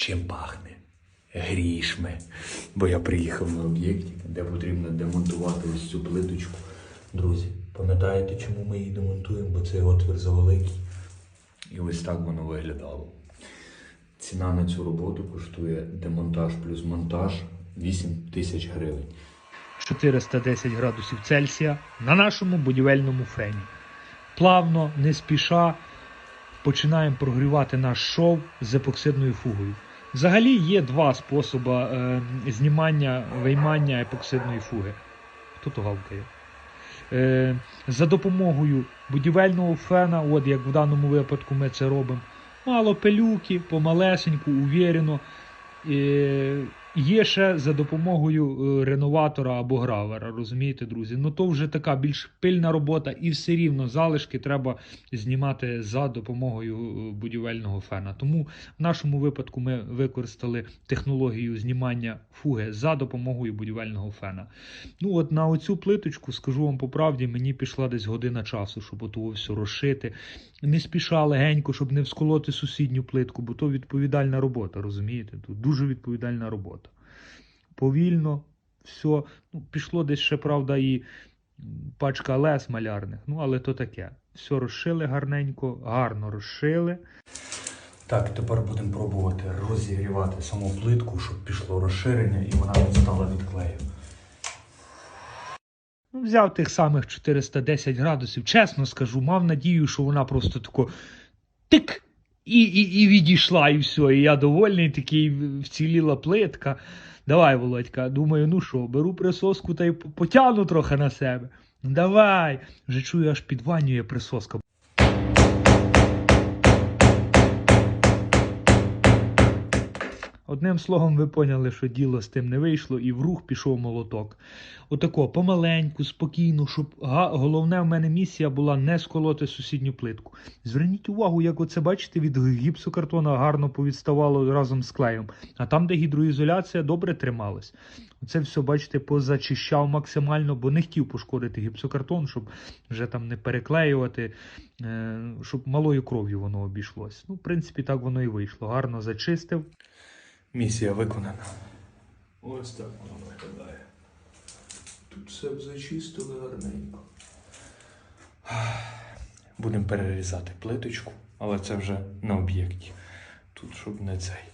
чим пахне? Грішми. Бо я приїхав на об'єкті, де потрібно демонтувати ось цю плиточку. Друзі, пам'ятаєте, чому ми її демонтуємо? Бо цей отвір завеликий. І ось так воно виглядало. Ціна на цю роботу коштує демонтаж плюс монтаж 8 тисяч гривень. 410 градусів Цельсія на нашому будівельному фені. Плавно, не спіша починаємо прогрівати наш шов з епоксидною фугою. Взагалі є два способи е, знімання, виймання епоксидної фуги. Хто то гавкає? Е, за допомогою будівельного фена, от як в даному випадку ми це робимо, мало пилюки, помалесеньку, увірено. Е, є ще за допомогою е, реноватора або гравера, розумієте, друзі? Ну то вже така більш пильна робота, і все рівно залишки треба знімати за допомогою е, будівельного фена. Тому в нашому випадку ми використали технологію знімання фуги за допомогою будівельного фена. Ну от на оцю плиточку, скажу вам по правді, мені пішла десь година часу, щоб ото все розшити. Не спіша легенько, щоб не всколоти сусідню плитку, бо то відповідальна робота, розумієте? Тут дуже відповідальна робота. Повільно, все. Ну, пішло десь ще, правда, і пачка лес малярних. Ну, але то таке. Все розшили гарненько, гарно розшили. Так, тепер будемо пробувати розігрівати саму плитку, щоб пішло розширення і вона не стала від клею. Ну, взяв тих самих 410 градусів. Чесно скажу, мав надію, що вона просто тако тик і, і, і відійшла, і все. І я довольний, такий вціліла плитка. Давай, Володька, думаю, ну що, беру присоску та й потягну трохи на себе. Давай. Вже чую, аж підванює присоска. Одним словом, ви поняли, що діло з тим не вийшло, і в рух пішов молоток. Отако, помаленьку, спокійно, щоб головне в мене місія була не сколоти сусідню плитку. Зверніть увагу, як оце бачите, від гіпсокартона гарно повідставало разом з клеєм. А там, де гідроізоляція добре трималась. Оце все, бачите, позачищав максимально, бо не хотів пошкодити гіпсокартон, щоб вже там не переклеювати, е, щоб малою кров'ю воно обійшлось. Ну, в принципі, так воно і вийшло. Гарно зачистив. Місія виконана. Ось так воно виглядає. Тут все зачистили гарненько. Будемо перерізати плиточку, але це вже на об'єкті. Тут щоб не цей.